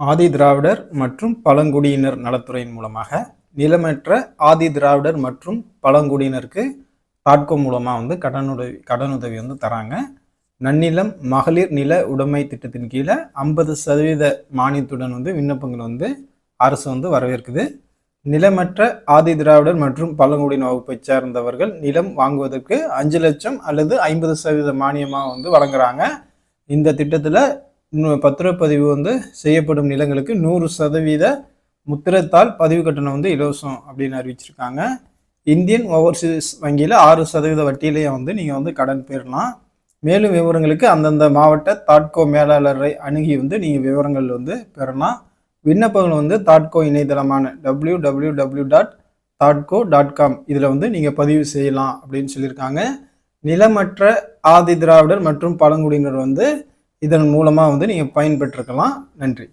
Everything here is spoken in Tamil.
ஆதி திராவிடர் மற்றும் பழங்குடியினர் நலத்துறையின் மூலமாக நிலமற்ற ஆதி திராவிடர் மற்றும் பழங்குடியினருக்கு தாட்கோ மூலமாக வந்து கடனுதவி கடனுதவி வந்து தராங்க. நன்னிலம் மகளிர் நில உடைமை திட்டத்தின் கீழே ஐம்பது சதவீத மானியத்துடன் வந்து விண்ணப்பங்கள் வந்து அரசு வந்து வரவேற்குது. நிலமற்ற ஆதி திராவிடர் மற்றும் பழங்குடியின வகுப்பை சேர்ந்தவர்கள் நிலம் வாங்குவதற்கு அஞ்சு லட்சம் அல்லது ஐம்பது சதவீத மானியமாக வந்து வழங்குறாங்க. இந்த திட்டத்தில் பத்திரப்பதிவு வந்து செய்யப்படும் நிலங்களுக்கு நூறு சதவீத முத்திரத்தால் பதிவு கட்டணம் வந்து இலவசம் அப்படின்னு அறிவிச்சிருக்காங்க. இந்தியன் ஓவர்சீஸ் வங்கியில் ஆறு சதவீத வட்டியிலேயே வந்து நீங்கள் வந்து கடன் பெறலாம். மேலும் விவரங்களுக்கு அந்தந்த மாவட்ட தாட்கோ மேலாளரை அணுகி வந்து நீங்கள் விவரங்கள் வந்து பெறலாம். விண்ணப்பங்கள் வந்து தாட்கோ இணையதளமான டபிள்யூ டபிள்யூ டபிள்யூ டாட் தாட்கோ டாட் காம் இதில் வந்து நீங்கள் பதிவு செய்யலாம் அப்படின்னு சொல்லியிருக்காங்க. நிலமற்ற ஆதி திராவிடர் மற்றும் பழங்குடியினர் வந்து இதன் மூலமாக வந்து நீங்கள் பயன்பெற்றிருக்கலாம். நன்றி.